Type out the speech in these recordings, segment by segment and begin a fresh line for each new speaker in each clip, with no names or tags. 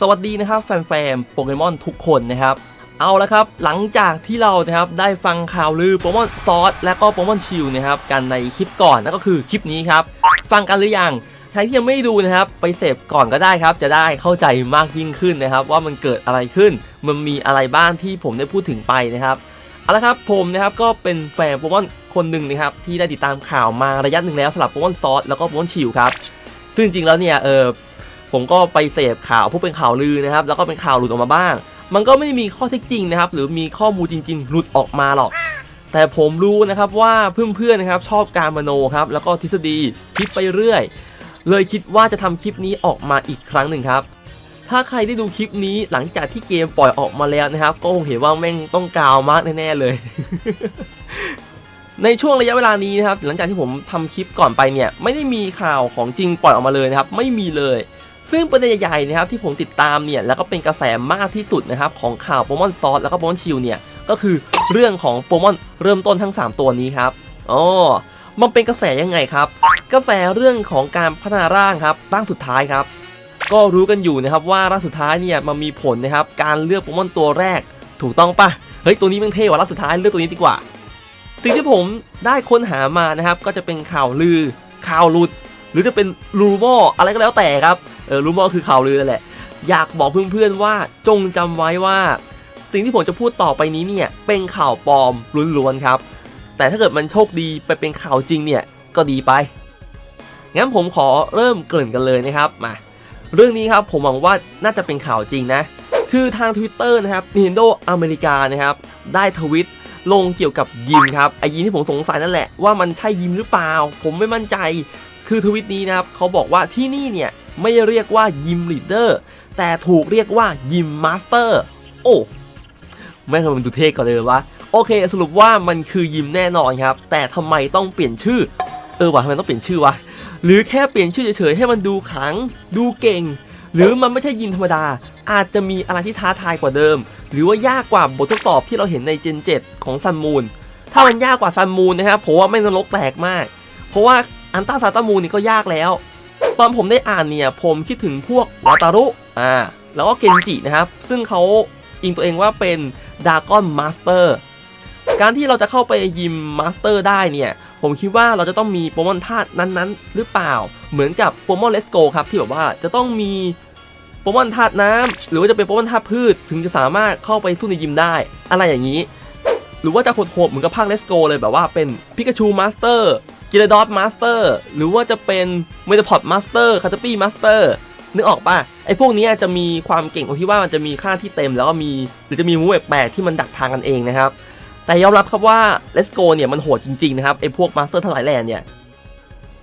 สวัสดีนะครับแฟนๆโปเกมอนทุกคนนะครับ เอาละครับหลังจากที่เรานะครับได้ฟังข่าวลือโปเกมอนซอสและก็โปเกมอนชิลนะครับกันในคลิปก่อนนั่นก็คือคลิปนี้ครับ ฟังกันหรือยังใครที่ยังไม่ดูนะครับไปเสพก่อนก็ได้ครับ จะได้เข้าใจมากยิ่งขึ้นนะครับ ว่ามันเกิดอะไรขึ้น มันมีอะไรบ้างที่ผมได้พูดถึงไปนะครับเอาละครับผมนะครับก็เป็นแฟนโปเกมอนคนหนึ่งนะครับที่ได้ติดตามข่าวมาระยะหนึ่งแล้วสำหรับโปเกมอนซอสแล้วก็โปเกมอนชิลครับซึ่งจริงแล้วเนี่ยเออ ผมก็ไปเสพข่าวพวกเป็นข่าวลือนะครับ แล้วก็เป็นข่าวหลุดออกมาบ้าง มันก็ไม่ได้มีข้อเท็จจริงนะครับ หรือมีข้อมูลจริง ๆ หลุดออกมาหรอก แต่ผมรู้นะครับว่าเพื่อนๆนะครับชอบการมโนครับ แล้วก็ทฤษฎีคิดไปเรื่อย เลยคิดว่าจะทำคลิปนี้ออกมาอีกครั้งหนึ่งครับ ถ้าใครได้ดูคลิปนี้หลังจากที่เกมปล่อยออกมาแล้วนะครับ ก็คงเห็นว่าแม่งต้องกาวมากแน่ๆเลยในช่วงระยะเวลานี้นะครับหลังจากที่ผมทำคลิปก่อนไปเนี่ยไม่ได้มีข่าวของจริงปล่อยออกมาเลยนะครับ ไม่มีเลย ซึ่งประเด็นใหญ่ๆนะครับที่ผมติดตามเนี่ยแล้วก็เป็นกระแสมากที่สุดนะครับของข่าวโปเกมอนซอสแล้วก็โปเกมอนชิลเนี่ยก็คือเรื่องของโปเกมอนเริ่มต้นทั้ง 3 ตัวนี้ครับอ๋อมันเป็นกระแสยังไงครับ กระแสเรื่องของการพัฒนาร่างครับร่างสุดท้ายครับ ก็รู้กันอยู่นะครับว่าร่างสุดท้ายเนี่ยมันมีผลนะครับการเลือกโปเกมอนตัวแรก ถูกต้องปะเฮ้ยตัวนี้มันเท่กว่าร่างสุดท้ายเลือกตัวนี้ดีกว่า สิ่งที่ผมได้ค้นหามานะครับก็จะเป็นข่าวลือข่าวหลุด หรือจะเป็นรูมออะไรก็แล้วแต่ครับ เออรูมอคือข่าวลือนั่นแหละ อยากบอกเพื่อนๆว่าจงจำไว้ว่า สิ่งที่ผมจะพูดต่อไปนี้เนี่ยเป็นข่าวปลอมล้วนๆครับ แต่ถ้าเกิดมันโชคดีไปเป็นข่าวจริงเนี่ยก็ดีไปงั้นผมขอเริ่มเกริ่นกันเลยนะครับมาเรื่องนี้ครับผมหวังว่าน่าจะเป็นข่าวจริงนะ คือทาง Twitter นะครับ Nintendo อเมริกานะครับ ได้ทวิตลงเกี่ยวกับยิมครับไอยิมที่ผมสงสัยนั่นแหละว่ามันใช่ยิมหรือเปล่า ผมไม่มั่นใจ คือทวิตนี้นะครับเขาบอกว่าที่นี่เนี่ย ไม่เรียกว่ายิมลีดเดอร์แต่ถูกเรียกว่ายิมมาสเตอร์โอ้แม่ทำไมมันดูเท่ก่อนเลยวะโอเค สรุปว่ามันคือยิมแน่นอนครับ แต่ทำไมต้องเปลี่ยนชื่อ เออวะทำไมต้องเปลี่ยนชื่อวะหรือแค่เปลี่ยนชื่อเฉยๆให้มันดูขัง ดูเก่ง หรือมันไม่ใช่ยิมธรรมดา อาจจะมีอะไรที่ท้าทายกว่าเดิม หรือว่ายากกว่าบททดสอบที่เราเห็นในเจน7ของซันมูนถ้ามันยากกว่าซันมูนนะครับผมว่าไม่นรกแตกมาก เพราะว่าอันต้าซาตามูนนี่ก็ยากแล้ว ตอนผมได้อ่านเนี่ยผมคิดถึงพวกวาตารุอ่าแล้วก็เกนจินะครับ ซึ่งเขาอิงตัวเองว่าเป็นดากอนมาสเตอร์การที่เราจะเข้าไปยิมมาสเตอร์ได้เนี่ย ผมคิดว่าเราจะต้องมีโปเกมอนธาตุนั้นๆ หรือเปล่า เหมือนกับโปเกมอนเลสโกครับ ที่แบบว่าจะต้องมีโปเกมอนธาตุน้ำหรือว่าจะเป็นโปเกมอนธาตุพืช ถึงจะสามารถเข้าไปสู้ในยิมได้ อะไรอย่างนี้ หรือว่าจะโหดๆเหมือนกับภาคเลสโกเลยแบบว่าเป็นพิกาชูมาสเตอร์ กิเลดอสมาสเตอร์หรือว่าจะเป็นเมตาพอดมาสเตอร์คาตาปี้มาสเตอร์นึกออกป่ะไอ้พวกนี้จะมีความเก่งตรงที่ว่ามันจะมีค่าที่เต็มแล้วก็มี หรือจะมีมูฟแปลกที่มันดักทางกันเองนะครับ แต่ยอมรับครับว่า Let's Go เนี่ยมันโหดจริงๆนะครับไอ้พวกมาสเตอร์ทั้งหลายแหล่เนี่ย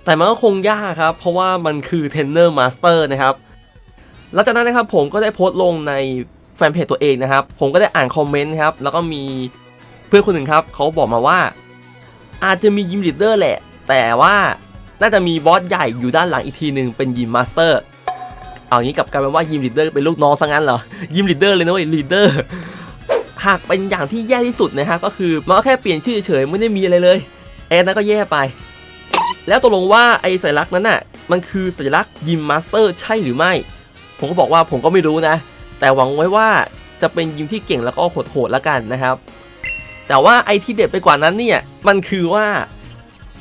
แต่มันก็คงยากครับ เพราะว่ามันคือเทรนเนอร์มาสเตอร์นะครับหลังจากนั้นนะครับผมก็ได้โพสต์ลงในแฟนเพจตัวเองนะครับ ผมก็ได้อ่านคอมเมนต์ครับแล้วก็มีเพื่อนคนหนึ่งครับเขาบอกมาว่า อาจจะมียิมลีดเดอร์แหละ แต่ว่าน่าจะมีบอสใหญ่อยู่ด้านหลังอีกทีหนึ่งเป็นยิมมาสเตอร์เอางี้กับกลายเป็นว่ายิมลีดเดอร์เป็นลูกน้องซะงั้นเหรอยิมลีดเดอร์เลยนะเว้ยลีดเดอร์หากเป็นอย่างที่แย่ที่สุดนะครับก็คือมันก็แค่เปลี่ยนชื่อเฉยๆไม่ได้มีอะไรเลยไอ้นั้นก็แย่ไป แล้วตกลงว่าไอ้สัญลักษณ์นั้นน่ะมันคือสัญลักษณ์ยิมมาสเตอร์ใช่หรือไม่ ผมก็บอกว่าผมก็ไม่รู้นะ แต่หวังไว้ว่าจะเป็นยิมที่เก่งแล้วก็โหดๆแล้วกันนะครับ แต่ว่าไอ้ที่เด็ดไปกว่านั้นเนี่ยมันคือว่า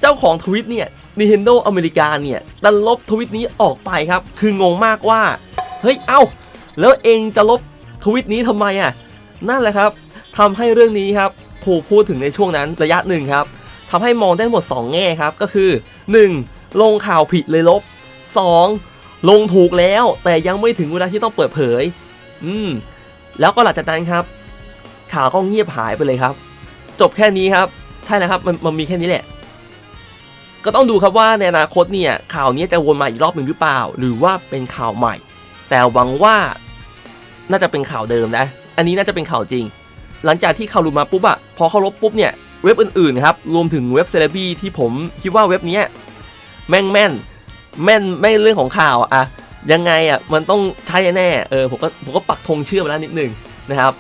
เจ้าของทวิตเนี่ย Nintendo อเมริกาเนี่ยดันลบทวิตนี้ออกไปครับ คืองงมากว่า เฮ้ย เอ้า แล้วเองจะลบทวิตนี้ทำไมอะ นั่นแหละครับทำให้เรื่องนี้ครับถูกพูดถึงในช่วงนั้นระยะหนึ่งครับทำให้มองได้หมด 2 แง่ครับ ก็คือ 1. ลงข่าวผิดเลยลบ 2. ลงถูกแล้วแต่ยังไม่ถึงเวลาที่ต้องเปิดเผย อืม แล้วก็หลังจากนั้นครับ ข่าวก็เงียบหายไปเลยครับ จบแค่นี้ครับ ใช่นะครับ มันมันมีแค่นี้แหละ ก็ต้องดูครับว่าในอนาคตเนี่ยข่าวนี้จะวนมาอีกรอบหนึ่งหรือเปล่า หรือว่าเป็นข่าวใหม่ แต่หวังว่าน่าจะเป็นข่าวเดิมนะ อันนี้น่าจะเป็นข่าวจริง หลังจากที่ข่าวหลุดมาปุ๊บอะพอเขาลบปุ๊บเนี่ยเว็บอื่นๆครับรวมถึงเว็บเซเลบี้ที่ผมคิดว่าเว็บนี้แม่งแม่นแม่นไม่เรื่องของข่าวอะยังไงอะมันต้องใช่แน่เออผมก็ผมก็ปักธงเชื่อไปแล้วนิดนึงนะครับ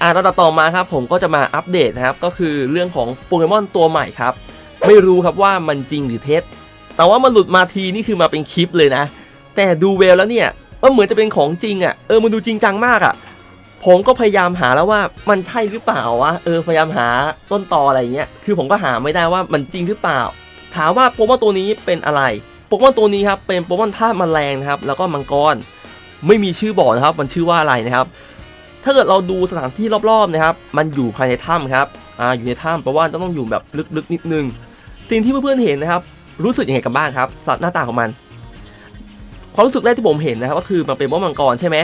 อ่าแล้วต่อมาครับผมก็จะมาอัปเดตนะครับก็คือเรื่องของโปเกมอนตัวใหม่ครับ ไม่รู้ครับว่ามันจริงหรือเท็จ แต่ว่ามันหลุดมาทีนี่คือมาเป็นคลิปเลยนะ แต่ดูเวลแล้วเนี่ยว่าเหมือนจะเป็นของจริงอะ่ะ เออมันดูจริงจังมากอะ่ะ ผมก็พยายามหาแล้วว่ามันใช่หรือเปล่าวะ เออพยายามหาต้นตออะไรเงี้ย คือผมก็หาไม่ได้ว่ามันจริงหรือเปล่า ถามว่าโปเกมอนตัวนี้เป็นอะไร โปเกมอนตัวนี้ครับเป็นโปเกมอนธาตุแมลงนะครับ แล้วก็มังกร ไม่มีชื่อบอกนะครับ มันชื่อว่าอะไรนะครับ ถ้าเกิดเราดูสถานที่รอบๆนะครับ มันอยู่ภายในถ้ำครับ อ่าอยู่ในถ้ำแปลว่าต้องอยู่แบบลึกๆนิดนึง สิ่งที่เพื่อนๆเห็นนะครับ รู้สึกยังไงกันบ้างครับสัตว์หน้าตาของมัน ความรู้สึกแรกที่ผมเห็นนะครับก็คือมันเป็นโปเกมอนมังกรใช่ไหม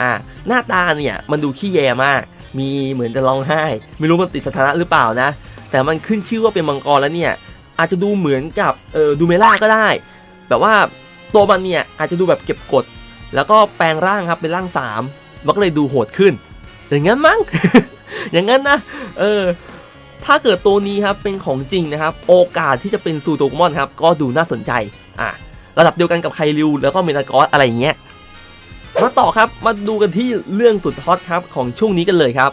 อ่า หน้าตาเนี่ยมันดูขี้แยมาก มีเหมือนจะร้องไห้ ไม่รู้มันติดสถานะหรือเปล่านะ แต่มันขึ้นชื่อว่าเป็นมังกรแล้วเนี่ย อาจจะดูเหมือนกับเออดูเมล่าก็ได้ แบบว่าตัวมันเนี่ยอาจจะดูแบบเก็บกด แล้วก็แปลงร่างครับเป็นร่างสามมันก็เลยดูโหดขึ้น อย่างนั้นมั้ง อย่างนั้นนะ เออ ถ้าเกิดตัวนี้ครับเป็นของจริงนะครับ โอกาสที่จะเป็นซูโตกมอนครับก็ดูน่าสนใจอะระดับเดียวกันกับไคริวแล้วก็เมตากอสอะไรอย่างเงี้ยมาต่อครับมาดูกันที่เรื่องสุดฮอตครับของช่วงนี้กันเลยครับ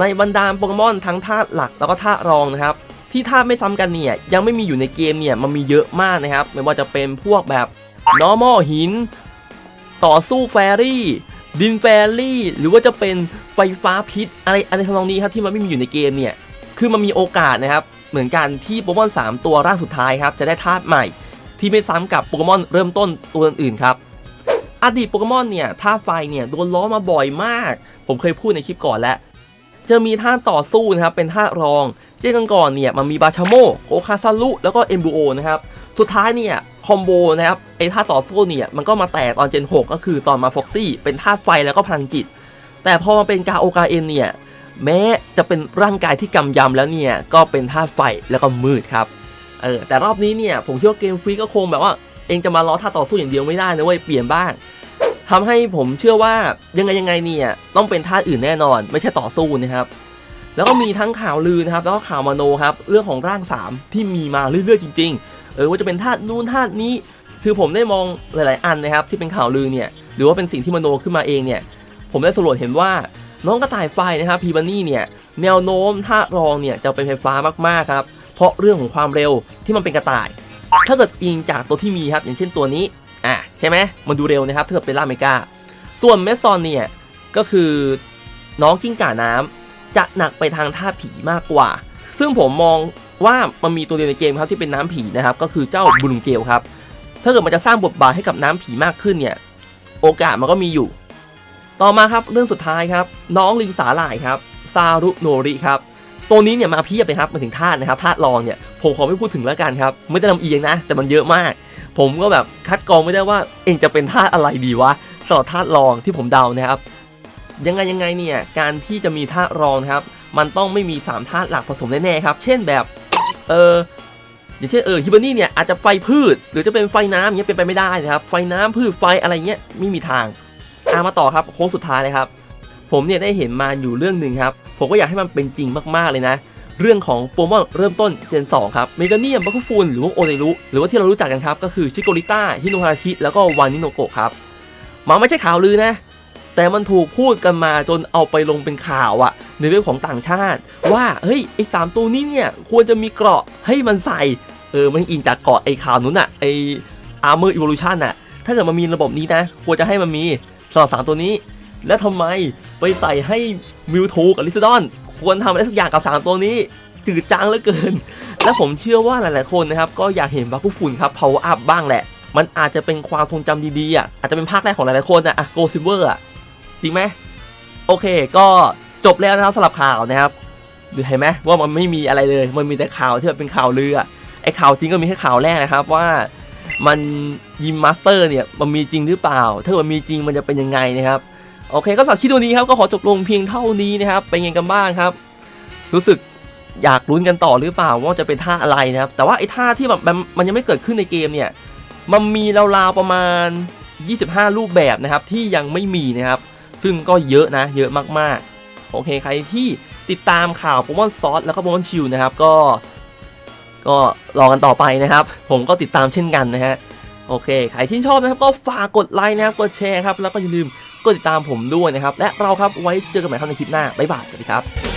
ในบรรดาโปเกมอนทั้งธาตุหลักแล้วก็ธาตุรองนะครับที่ธาตุไม่ซ้ำกันเนี่ยยังไม่มีอยู่ในเกมเนี่ยมันมีเยอะมากนะครับไม่ว่าจะเป็นพวกแบบ normal หิน ต่อสู้แฟรี่ ดินแฟรี่ หรือว่าจะเป็นไฟฟ้าพิษอะไรอะไรทำนองนี้ครับที่มันไม่มีอยู่ในเกมเนี่ย คือมันมีโอกาสนะครับ เหมือนกันที่โปเกมอน 3 ตัวร่างสุดท้ายครับ จะได้ธาตุใหม่ ที่ไม่ซ้ำกับโปเกมอนเริ่มต้นตัวอื่นๆครับอดีตโปเกมอนเนี่ยธาตุไฟเนี่ยโดนล้อมาบ่อยมาก ผมเคยพูดในคลิปก่อนแล้ว จะมีท่าต่อสู้นะครับ เป็นท่ารอง เช่นกันก่อนเนี่ยมันมีบาชาโมโอคาซารุแล้วก็เอมบูโอนะครับ สุดท้ายเนี่ยคอมโบนะครับไอ้ท่าต่อสู้เนี่ยมันก็มาแตกตอนเจน 6 ก็คือตอนมาฟ็อกซี่เป็นท่าไฟแล้วก็พลังจิต แต่พอมาเป็นกาโอกาเอ็นเนี่ย แม้จะเป็นร่างกายที่กำยำแล้วเนี่ย ก็เป็นท่าไฟแล้วก็มืดครับเออแต่รอบนี้เนี่ยผมคิดว่าเกมฟรีก็คงแบบว่า เองจะมาล้อท่าต่อสู้อย่างเดียวไม่ได้นะเว้ยเปลี่ยนบ้างทำให้ผมเชื่อว่ายังไงยังไงเนี่ยต้องเป็นท่าอื่นแน่นอน ไม่ใช่ต่อสู้นะครับ แล้วก็มีทั้งข่าวลือนะครับ แล้วก็ข่าวมโนครับเรื่องของร่าง 3 ที่มีมาเรื่อยๆจริง ๆ เออว่าจะเป็นธานู้นธานี้ คือผมได้มองหลาย ๆ อันนะครับ ที่เป็นข่าวลือเนี่ยหรือว่าเป็นสิ่งที่มโนขึ้นมาเองเนี่ย ผมได้สำรวจเห็นว่า น้องกระต่ายไฟนะครับพีบันนี่เนี่ยแนวโน้มธารองเนี่ยจะเป็นไฟฟ้ามากๆครับเพราะเรื่องของความเร็วที่มันเป็นกระต่าย ถ้าเกิดอิงจากตัวที่มีครับอย่างเช่นตัวนี้อะใช่ไหมมันดูเร็วนะครับถ้าเกิดเป็นล่าเมกาส่วนเมซอนเนี่ยก็คือน้องกิ้งก่าน้ำจะหนักไปทางท่าผีมากกว่า ซึ่งผมมองว่ามันมีตัวเดียวในเกมครับที่เป็นน้ำผีนะครับก็คือเจ้าบุลุงเกลครับถ้าเกิดมันจะสร้างบทบาทให้กับน้ำผีมากขึ้นเนี่ยโอกาสมันก็มีอยู่ ต่อมาครับเรื่องสุดท้ายครับ น้องลิงสาหร่ายครับซารุโนริครับตัวนี้เนี่ยมาเพียบเลยครับมาถึงธาตุนะครับธาตุรองเนี่ยผมขอไม่พูดถึงแล้วกันครับไม่ได้ลำเอียงนะ แต่มันเยอะมาก ผมก็แบบคัดกรองไม่ได้ว่าเองจะเป็นธาตุอะไรดีวะสำหรับธาตุรองที่ผมเดานะครับ ยังไงยังไงเนี่ยการที่จะมีธาตุรองนะครับ มันต้องไม่มี3ธาตุหลักผสมแน่ๆครับเช่นแบบเอออย่างเช่นเออฮิบานี่เนี่ยอาจจะไฟพืช หรือจะเป็นไฟน้ำเงี้ยเป็นไปไม่ได้นะครับไฟน้ำพืชไฟอะไรเงี้ยไม่มีทาง อามาต่อครับโค้งสุดท้ายเลยครับ ผมเนี่ยได้เห็นมาอยู่เรื่องหนึ่งครับ ผมก็อยากให้มันเป็นจริงมากๆเลยนะ เรื่องของโปเกมอนเริ่มต้นเจน 2 ครับ เมกาเนียมบัคคูฟูนหรือว่าโอเนรุหรือว่าที่เรารู้จักกันครับ ก็คือชิโกริต้าฮิโนฮาชิ แล้วก็วานิโนโกะครับมันไม่ใช่ข่าวลือนะ แต่มันถูกพูดกันมาจนเอาไปลงเป็นข่าวอะในเรื่องของต่างชาติ ว่าเฮ้ยไอ้สามตัวนี้เนี่ยควรจะมีเกราะให้มันใส่เออมันอิงจากเกราะไอ้ข่าวนู้นอะไอ้ Armor Evolution อะถ้าเกิดมันมีระบบนี้นะ ควรจะให้มันมี สำหรับสามตัวนี้ และทำไมไปใส่ให้มิวทูกับลิซดอน ควรทำอะไรสักอย่างกับสามตัวนี้จืดจางเหลือเกิน และผมเชื่อว่าหลายๆคนนะครับ ก็อยากเห็นบัคกุฟุนครับ power up บ้างแหละ มันอาจจะเป็นความทรงจำดีๆอะอาจจะเป็นภาคแรกของหลายๆคนนะอะโกซิเวอร์อะจริงไหมโอเค ก็จบแล้วนะครับสำหรับข่าวนะครับดูเห็นไหมว่ามันไม่มีอะไรเลย มันมีแต่ข่าวที่แบบเป็นข่าวลือไอ้ข่าวจริงก็มีแค่ข่าวแรกนะครับว่า มันยิมมาสเตอร์เนี่ยมันมีจริงหรือเปล่า ถ้ามันมีจริงมันจะเป็นยังไงนะครับ โอเคก็สำหรับคลิปตัวนี้ครับก็ขอจบลงเพียงเท่านี้นะครับเป็นไงกันบ้างครับ รู้สึกอยากลุ้นกันต่อหรือเปล่าว่าจะเป็นท่าอะไรนะครับ แต่ว่าไอ้ท่าที่แบบมันมันยังไม่เกิดขึ้นในเกมเนี่ยมันมีราวๆประมาณ 25 รูปแบบนะครับที่ยังไม่มีนะครับ ซึ่งก็เยอะนะ เยอะมากๆ โอเคใครที่ติดตามข่าวโปเกมอนซอสแล้วก็โปเกมอนชิลนะครับก็ ก็รอกันต่อไปนะครับ ผมก็ติดตามเช่นกันนะฮะโอเค ใครที่ชอบนะครับก็ฝากกดไลค์นะครับ กดแชร์ครับ แล้วก็อย่าลืมกดติดตามผมด้วยนะครับ และเราครับไว้เจอกันใหม่ครับในคลิปหน้า บ๊ายบาย สวัสดีครับ